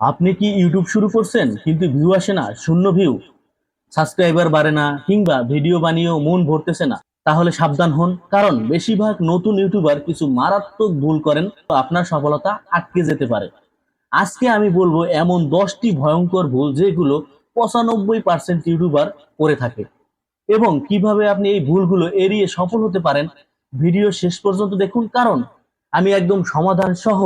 আপনি কি ইউটিউব শুরু করছেন? কিন্তু ভিউ আসে না, শূন্য ভিউ সাবস্ক্রাইবার বাড়ে না, কিংবা ভিডিও বানিয়েও মন ভরতেছে না। তাহলে সাবধান হন, কারণ বেশিরভাগ নতুন ইউটিউবার কিছু মারাত্মক ভুল করেন, তো আপনার সফলতা আটকে যেতে পারে। আজকে আমি বলব এমন দশটি ভয়ঙ্কর ভুল যেগুলো পঁচানব্বই পার্সেন্ট ইউটিউবার করে থাকে। এবং কীভাবে আপনি এই ভুলগুলো এড়িয়ে সফল হতে পারেন, ভিডিও শেষ পর্যন্ত দেখুন। কারণ আমি একদম সমাধান সহ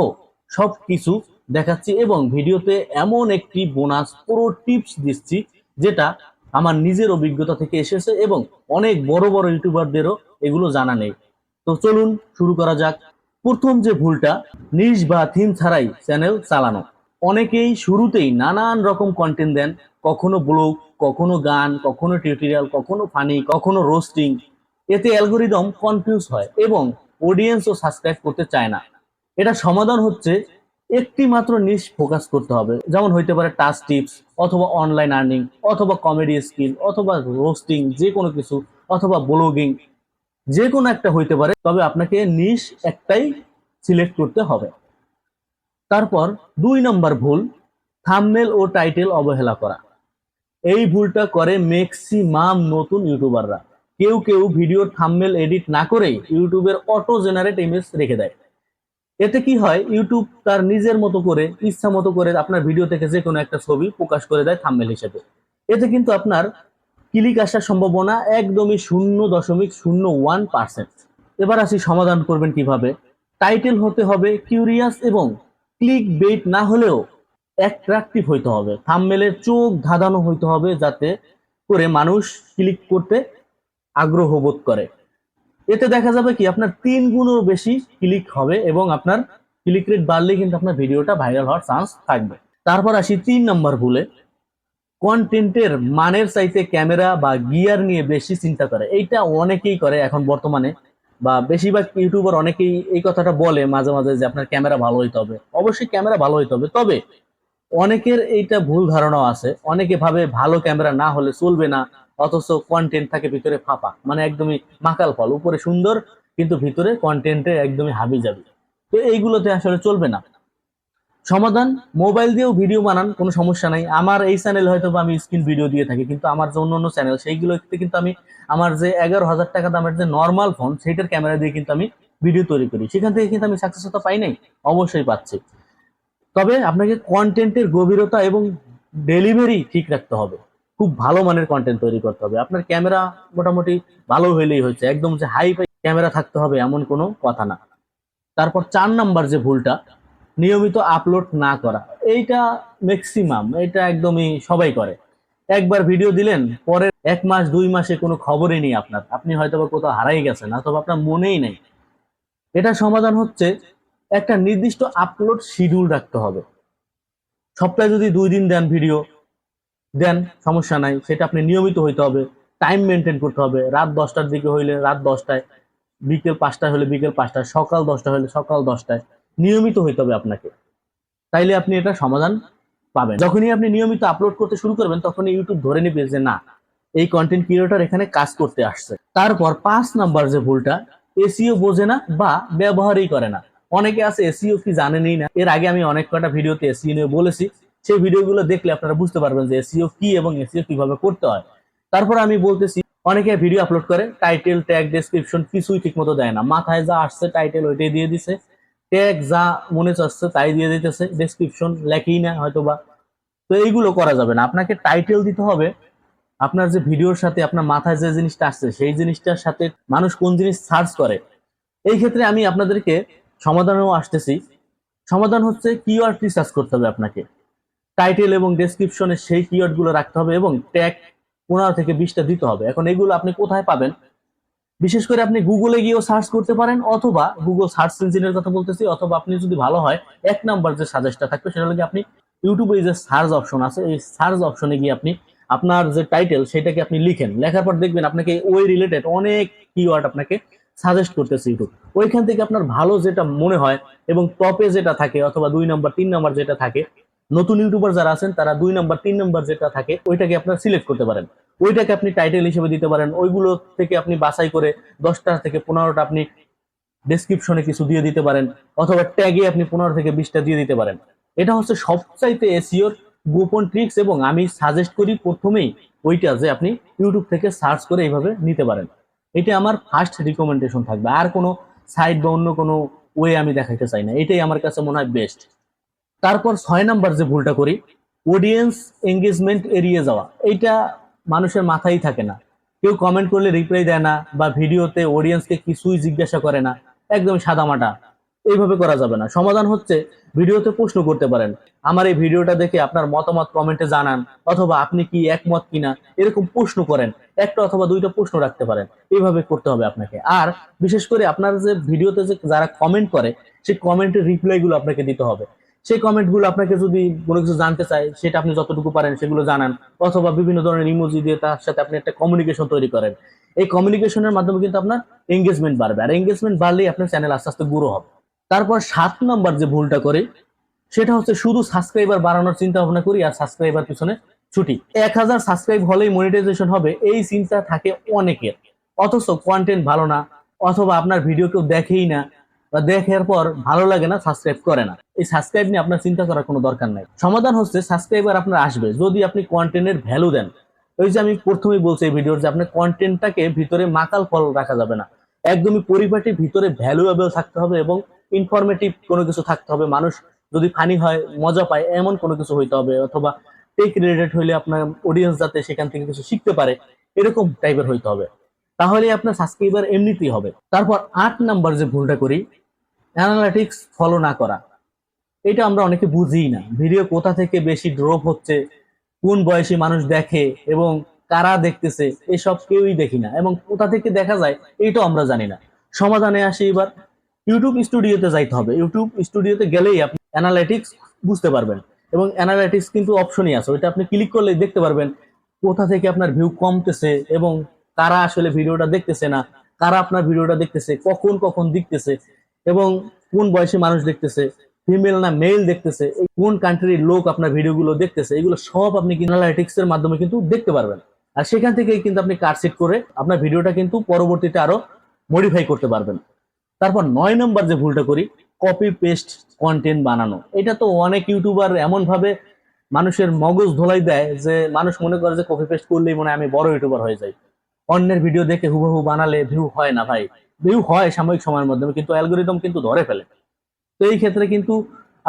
সব কিছু দেখাচ্ছি এবং ভিডিওতে এমন একটি বোনাস পুরো টিপস দিচ্ছি, যেটা আমার নিজের অভিজ্ঞতা থেকে এসেছে এবং অনেক বড় বড় ইউটিউবারদেরও এগুলো জানা নেই। তো চলুন শুরু করা যাক। প্রথম যে ভুলটা, নিজ বা থিম ছাড়াই চ্যানেল চালানো। অনেকেই শুরুতেই নানান রকম কন্টেন্ট দেন, কখনো ব্লগ কখনো গান, কখনো টিউটোরিয়াল কখনো ফানি কখনো রোস্টিং এতে অ্যালগোরিদম কনফিউজ হয় এবং অডিয়েন্সও সাবস্ক্রাইব করতে চায় না। এটা সমাধান হচ্ছে একটি মাত্র নিশ ফোকাস করতে হবে। যেমন হইতে পারে টাচ টিপস অথবা অনলাইন আর্নিং অথবা কমেডি স্কিল অথবা রোস্টিং যে কোনো কিছু অথবা ব্লগিং যে কোনো একটা হইতে পারে, তবে আপনাকে নিশ একটাই সিলেক্ট করতে হবে। তারপর দুই নম্বর ভুল থাম্বনেল ও টাইটেল অবহেলা করা। এই ভুলটা করে ম্যাক্সিমাম নতুন ইউটিউবাররা কেউ কেউ ভিডিওর থাম্বনেল এডিট না করেই ইউটিউবের অটো জেনারেট ইমেজ রেখে দেয়। এতে কি হয়? ইউটিউব তার নিজের মতো করে, ইচ্ছা মতো করে আপনার ভিডিও থেকে যে কোনো একটা ছবি প্রকাশ করে দেয় থাম্বনেল হিসেবে। এতে কিন্তু আপনার ক্লিক আসার সম্ভাবনা একদমই শূন্য দশমিক শূন্য ওয়ান পার্সেন্ট এবার আসি সমাধান করবেন কীভাবে? টাইটেল হতে হবে কিউরিয়াস এবং ক্লিক বেট না হলেও অ্যাট্রাকটিভ হইতে হবে। থাম্বনেলের চোখ ধাঁধানো হইতে হবে যাতে করে মানুষ ক্লিক করতে আগ্রহ বোধ করে। এতে দেখা যাবে কি, আপনার তিন গুণও বেশি ক্লিক হবে এবং আপনার ক্লিক রেট বাড়লে কিন্তু আপনার ভিডিওটা ভাইরাল হওয়ার চান্স থাকবে। তারপর আসি তিন নম্বর ভুলে। কন্টেন্টের মানের চাইতে ক্যামেরা বা গিয়ার নিয়ে বেশি চিন্তা করে। এইটা অনেকেই করে এখন বর্তমানে বা বেশিরভাগ ইউটিউবার অনেকেই এই কথাটা বলে মাঝে মাঝে যে আপনার ক্যামেরা ভালো হইতে হবে। অবশ্যই ক্যামেরা ভালো হইতে হবে। তবে অনেকের এইটা ভুল ধারণাও আছে। অনেকে ভাবে ভালো ক্যামেরা না হলে চলবে না। অথচ কন্টেন্ট থাকে ভিতরে ফাঁপা। মানে একদমই মাকাল ফল। উপরে সুন্দর, কিন্তু ভিতরে কন্টেন্টে একদমই হাবি যাবে তো এইগুলোতে আসলে চলবে না। সমাধান মোবাইল দিয়েও ভিডিও বানান, কোনো সমস্যা নাই। আমার এই চ্যানেল হয়তো আমি স্ক্রিন ভিডিও দিয়ে থাকি, কিন্তু আমার যে অন্য অন্য চ্যানেল সেইগুলোতে কিন্তু আমি আমার যে এগারো হাজার টাকা দামের যে নর্মাল ফোন সেইটার ক্যামেরা দিয়ে কিন্তু আমি ভিডিও তৈরি করি। সেখান থেকে কিন্তু আমি সাকসেসতা পাই নাই, অবশ্যই পাচ্ছি। তবে আপনাকে কন্টেন্টের গভীরতা এবং ডেলিভারি ঠিক রাখতে হবে। খুব ভালো মানের কন্টেন্ট তৈরি করতে হবে। আপনার ক্যামেরা মোটামুটি ভালো হইলেই হচ্ছে একদম যে হাই ক্যামেরা থাকতে হবে এমন কোনো কথা না। তারপর চার নাম্বার যে ভুলটা, নিয়মিত আপলোড না করা। এইটা ম্যাক্সিমাম এটা একদমই সবাই করে। একবার ভিডিও দিলেন পরে এক মাস, দুই মাসে কোনো খবরই নেই আপনার। আপনি হয়তো বা কোথাও হারাই গেছেন, অথবা আপনার মনেই নেই। এটা সমাধান হচ্ছে, একটা নির্দিষ্ট আপলোড শিডিউল রাখতে হবে। সপ্তাহে যদি দুই দিন দেন ভিডিও দেন সমস্যা নাই, সেটা আপনি নিয়মিত হইতে হবে টাইম মেনটেন করতে হবে। রাত দশটার দিকে হইলে রাত দশটায়, বিকেল পাঁচটায় হলে বিকেল পাঁচটায়, সকাল দশটা হলে সকাল দশটায়, নিয়মিত হইতে হবে আপনাকে। তাইলে আপনি এটা সমাধান পাবেন। যখনই আপনি নিয়মিত আপলোড করতে শুরু করবেন, তখনই ইউটিউব ধরে নেবে যে না, এই কন্টেন্ট ক্রিয়েটর এখানে কাজ করতে আসছে। তারপর পাঁচ নাম্বার যে ভুলটা এসিও বোঝে না বা ব্যবহারই করে না। অনেকে আছে এসিও কি জানেনই না। এর আগে আমি অনেক কটা ভিডিওতে এসিও নিয়ে বলেছি সেই ভিডিওগুলো দেখলে আপনারা বুঝতে পারবেন যে এসিও কি এবং এসিও কীভাবে করতে হয়। তারপর আমি বলতেছি, অনেকে ভিডিও আপলোড করে টাইটেল ট্যাগ ডেসক্রিপশন কিছুই ঠিক মতো দেয় না। মাথায় যা আসছে টাইটেল ওইটাই দিয়ে দিছে। ট্যাগ যা মনে চাচ্ছে তাই দিয়ে দিতেছে। ডেসক্রিপশন লেখেই না হয়তো বা তো এইগুলো করা যাবে না। আপনাকে টাইটেল দিতে হবে। আপনার যে ভিডিওর সাথে আপনার মাথায় যে জিনিসটা আসছে, সেই জিনিসটার সাথে মানুষ কোন জিনিস সার্চ করে। এই ক্ষেত্রে আমি আপনাদেরকে সমাধানেও আসতেছি। সমাধান হচ্ছে কিওয়ার্ড রিসার্চ করতে হবে আপনাকে। টাইটেল এবং ডেসক্রিপশনে সেই কিওয়ার্ডগুলো রাখতে হবে এবং ট্যাগ পনেরো থেকে বিশটা দিতে হবে। এখন এগুলো আপনি কোথায় পাবেন? বিশেষ করে আপনি গুগলে গিয়েও সার্চ করতে পারেন অথবা গুগল সার্চ ইঞ্জিনের কথা বলতেছি, অথবা আপনি যদি ভালো হয়, এক নাম্বার যে সাজেস্টটা থাকবে সেটা হলো আপনি ইউটিউবে যে সার্চ অপশন আছে, এই সার্চ অপশনে গিয়ে আপনি আপনার যে টাইটেল সেটাকে আপনি লিখেন। লেখার পর দেখবেন আপনাকে ওই রিলেটেড অনেক কিওয়ার্ড আপনাকে সাজেস্ট করতেছে ইউটিউব ওইখান থেকে আপনার ভালো যেটা মনে হয় এবং টপে যেটা থাকে অথবা দুই নাম্বার তিন নাম্বার যেটা থাকে নতুন ইউটিউবার যারা আছেন, তারা দুই নাম্বার, তিন নাম্বার যেটা থাকে, ওইটাকে আপনার সিলেক্ট করতে পারেন। ওইটাকে আপনি টাইটেল হিসেবে দিতে পারেন। ওইগুলো থেকে আপনি বাছাই করে দশটা থেকে পনেরোটা আপনি ডেসক্রিপশনে কিছু দিয়ে দিতে পারেন, অথবা ট্যাগে আপনি পনেরো থেকে বিশটা দিয়ে দিতে পারেন। এটা হচ্ছে সবচাইতে এসিওর গোপন ট্রিক্স এবং আমি সাজেস্ট করি প্রথমেই ওইটা যে আপনি ইউটিউব থেকে সার্চ করে এইভাবে নিতে পারেন। এটা আমার ফার্স্ট রিকমেন্ডেশন থাকবে। আর কোনো সাইট বা অন্য কোনো ওয়ে আমি দেখাইতে চাই না। এটাই আমার কাছে মনে হয় বেস্ট তারপর ছয় নাম্বার যে ভুলটা করি অডিয়েন্স এঙ্গেজমেন্ট এড়িয়ে যাওয়া, এইটা মানুষের মাথায় থাকে না। কেউ কমেন্ট করলে রিপ্লাই দেয় না বা ভিডিওতে অডিয়েন্সকে কিছুই জিজ্ঞাসা করে না, একদম সাদামাটা। এইভাবে করা যাবে না। সমাধান হচ্ছে ভিডিওতে প্রশ্ন করতে পারেন, আমার এই ভিডিওটা দেখে আপনার মতামত কমেন্টে জানান, অথবা আপনি কি একমত কিনা? এরকম প্রশ্ন করেন, একটা অথবা দুইটা প্রশ্ন রাখতে পারেন, এইভাবে করতে হবে আপনাকে। আর বিশেষ করে আপনার যে ভিডিওতে যে যারা কমেন্ট করে, সেই কমেন্টের রিপ্লাই গুলো আপনাকে দিতে হবে। সেই কমেন্টগুলো আপনাকে যদি কোনো কিছু জানতে চায়, সেটা আপনি যতটুকু পারেন সেগুলো জানান, অথবা বিভিন্ন ধরনের ইমোজি দিয়ে তার সাথে আপনি একটা কমিউনিকেশন তৈরি করেন। এই কমিউনিকেশনের মাধ্যমে কিন্তু আপনার এঙ্গেজমেন্ট বাড়বে। আর এঙ্গেজমেন্ট বাড়লেই আপনার চ্যানেল আস্তে আস্তে গুরু হবে। তারপর সাত নম্বর যে ভুলটা করে, সেটা হচ্ছে শুধু সাবস্ক্রাইবার বাড়ানোর চিন্তা ভাবনা করি আর সাবস্ক্রাইবার পিছনে ছুটি। এক হাজার সাবস্ক্রাইব হলেই মনিটাইজেশন হবে, এই চিন্তা থাকে অনেকের। অথচ কন্টেন্ট ভালো না, অথবা আপনার ভিডিও কেউ দেখেই না বা দেখার পর ভালো লাগে না সাবস্ক্রাইব করে না। এই সাবস্ক্রাইব নিয়ে আপনার চিন্তা করার কোনো দরকার নাই। সমাধান হচ্ছে সাবস্ক্রাইবার আপনার আসবে। যদি আপনি কন্টেন্টের ভ্যালু দেন, ওই যে আমি প্রথমেই বলছি এই ভিডিওর যে আপনার কন্টেন্টটাকে ভিতরে মাকাল ফল রাখা যাবে না। একদমই পরিপাটি ভিতরে ভ্যালুয়েবল থাকতে হবে এবং ইনফরমেটিভ কোনো কিছু থাকতে হবে। মানুষ যদি ফানি হয়, মজা পায়, এমন কোনো কিছু হইতে হবে অথবা টেক রিলেটেড হইলে আপনার অডিয়েন্স যাতে সেখান থেকে কিছু শিখতে পারে, এরকম টাইপের হইতে হবে। তাহলে আপনার সাবস্ক্রাইবার এমনিতেই হবে। তারপর আট নাম্বার যে ভুলটা করি অ্যানালিটিক্স ফলো না করা। এটা আমরা অনেকে বুঝি না। ভিডিও কোথা থেকে বেশি ড্রপ হচ্ছে, কোন বয়সী মানুষ দেখে, এবং কারা দেখতেছে, এসব কেউই দেখি না। এবং কোথা থেকে দেখা যায়, এইটাও আমরা জানি না। সমাধানে আসি এবার। ইউটিউব স্টুডিওতে যাইতে হবে। ইউটিউব স্টুডিওতে গেলেই আপনি অ্যানালাইটিক্স বুঝতে পারবেন। এবং অ্যানালাইটিক্স কিন্তু অপশনই আছে। ওইটা আপনি ক্লিক করলে দেখতে পারবেন কোথা থেকে আপনার ভিউ কমতেছে, এবং কারা আসলে ভিডিওটা দেখতেছে না, কারা আপনার ভিডিওটা দেখতেছে, কখন কখন দেখতেছে এবং কোন বয়সী মানুষ দেখতেছে ফিমেল না মেল দেখতেছে কোন কান্ট্রির লোক আপনার ভিডিওগুলো দেখতেছে, এগুলো সব আপনি অ্যানালাইটিক্স এর মাধ্যমে কিন্তু দেখতে পারবেন। আর সেখান থেকে কিন্তু আপনি কাটসিট করে আপনার ভিডিওটা কিন্তু পরবর্তীতে আরও মডিফাই করতে পারবেন। তারপর নয় নম্বর যে ভুলটা করি কপি পেস্ট কন্টেন্ট বানানো। এটা তো অনেক ইউটিউবার এমন ভাবে মানুষের মগজ ধোলাই দেয় যে মানুষ মনে করে যে কপি পেস্ট করলেই মনে আমি বড় ইউটিউবার হয়ে যাই। অন্যের ভিডিও দেখে হুবহু বানালে ভিউ হয় না ভাই। ভিউ হয় সাময়িক সময়ের মাধ্যমে কিন্তু অ্যালগোরিদম কিন্তু ধরে ফেলে। তো এই ক্ষেত্রে কিন্তু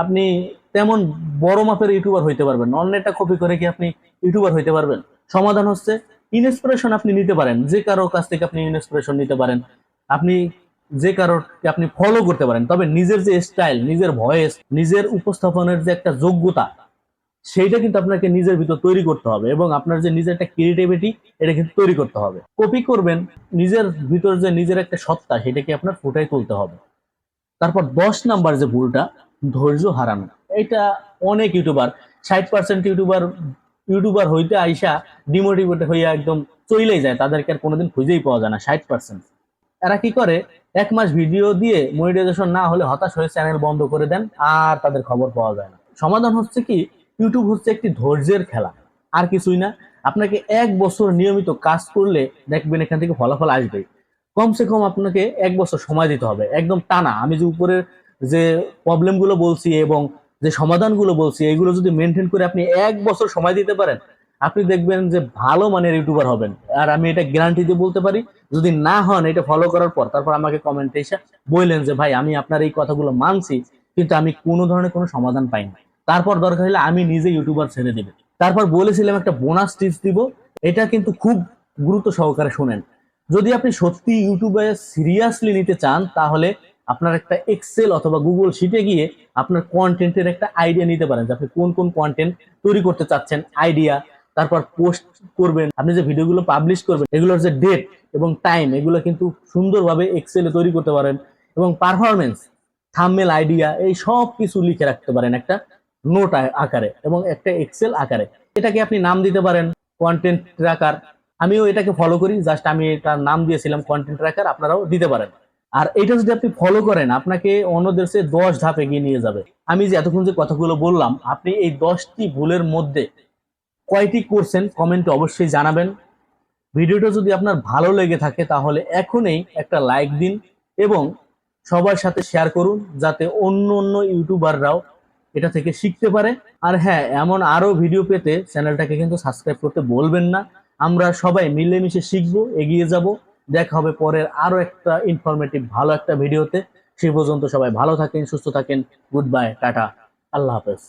আপনি তেমন বড় মাপের ইউটিউবার হইতে পারবেন। অন্যেরটা কপি করে কি আপনি ইউটিউবার হইতে পারবেন? সমাধান হচ্ছে ইনস্পিরেশন আপনি নিতে পারেন। যে কারও কাছ থেকে আপনি ইনস্পিরেশন নিতে পারেন, আপনি যে কারোকে আপনি ফলো করতে পারেন। তবে নিজের যে স্টাইল নিজের ভয়েস নিজের উপস্থাপনের যে একটা যোগ্যতা সেইটা কিন্তু আপনাকে নিজের ভিতর তৈরি করতে হবে এবং আপনার যে নিজের একটা ক্রিয়েটিভিটি এটা কিন্তু তৈরি করতে হবে। কপি করবেন, নিজের ভিতর যে নিজের একটা সত্তা, সেটাকে আপনার ফুটাই তুলতে হবে। তারপর দশ নাম্বার যে ভুলটা, ধৈর্য হারানো। এটা অনেক ইউটিউবার, ষাট পার্সেন্ট ইউটিউবার ইউটিউবার হইতে আইসা ডিমোটিভেট হইয়া একদম চইলেই যায়, তাদেরকে আর কোনোদিন খুঁজেই পাওয়া যায় না, ষাট পার্সেন্ট এরা কি করে? এক মাস ভিডিও দিয়ে মনিটাইজেশন না হলে হতাশ হয়ে চ্যানেল বন্ধ করে দেন, আর তাদের খবর পাওয়া যায় না। সমাধান হচ্ছে কি? ইউটিউব হচ্ছে একটি ধৈর্যের খেলা। আর কিছুই না, আপনাকে এক বছর নিয়মিত কাজ করলে দেখবেন এখান থেকে ফলাফল আসবে কমসে কম আপনাকে এক বছর সময় দিতে হবে, একদম টানা। আমি যে উপরের যে প্রবলেমগুলো বলছি এবং যে সমাধানগুলো বলছি, এগুলো যদি মেনটেন করে আপনি এক বছর সময় দিতে পারেন, আপনি দেখবেন যে ভালো মানের ইউটিউবার হবেন। আর আমি এটা গ্যারান্টি দিয়ে বলতে পারি, যদি না হন এটা ফলো করার পর, তারপর আমাকে কমেন্টে এসে বললেন যে, ভাই, আমি আপনার এই কথাগুলো মানছি, কিন্তু আমি কোনো ধরনের কোনো সমাধান পাইনি। তারপর দরকার হলে আমি নিজে ইউটিউবার ছেড়ে দেবে। তারপর বলেছিলাম একটা বোনাস টিপস দিব, এটা কিন্তু খুব গুরুত্ব সহকারে শোনেন। যদি আপনি সত্যি ইউটিউবে সিরিয়াসলি নিতে চান, তাহলে আপনার একটা এক্সেল অথবা গুগল শিটে গিয়ে আপনার কন্টেন্টের একটা আইডিয়া নিতে পারেন যে আপনি কোন কোন কন্টেন্ট তৈরি করতে চাচ্ছেন আইডিয়া তারপর পোস্ট করবেন, আপনি যে ভিডিওগুলো পাবলিশ করবেন, এগুলোর যে ডেট এবং টাইম এগুলো কিন্তু সুন্দরভাবে এক্সেলে তৈরি করতে পারেন এবং পারফরমেন্স থামমেল আইডিয়া এই সব কিছু লিখে রাখতে পারেন একটা নোট আকারে এবং একটা এক্সেল আকারে। এটাকে আপনি নাম দিতে পারেন কন্টেন্ট ট্র্যাকার আমিও এটাকে ফলো করি জাস্ট আমি এটার নাম দিয়েছিলাম কন্টেন্ট ট্র্যাকার আপনারাও দিতে পারেন। আর এটা যদি আপনি ফলো করেন, আপনাকে অন্যদের চেয়ে দশ ধাপ এগিয়ে নিয়ে যাবে। আমি যে এতক্ষণ যে কথাগুলো বললাম, আপনি এই দশটি ভুলের মধ্যে কয়টি করছেন কমেন্টে অবশ্যই জানাবেন। ভিডিওটা যদি আপনার ভালো লেগে থাকে, তাহলে এখনই একটা লাইক দিন এবং সবার সাথে শেয়ার করুন, যাতে অন্য অন্য ইউটিউবাররাও এটা থেকে শিখতে পারে। আর হ্যাঁ এমন আরও ভিডিও পেতে চ্যানেলটাকে কিন্তু সাবস্ক্রাইব করতে বলবেন না। আমরা সবাই মিলেমিশে শিখব, এগিয়ে যাব। দেখা হবে পরের আরও একটা ইনফরমেটিভ ভালো একটা ভিডিওতে সে পর্যন্ত সবাই ভালো থাকেন, সুস্থ থাকেন। Good bye tata. আল্লাহ হাফেজ।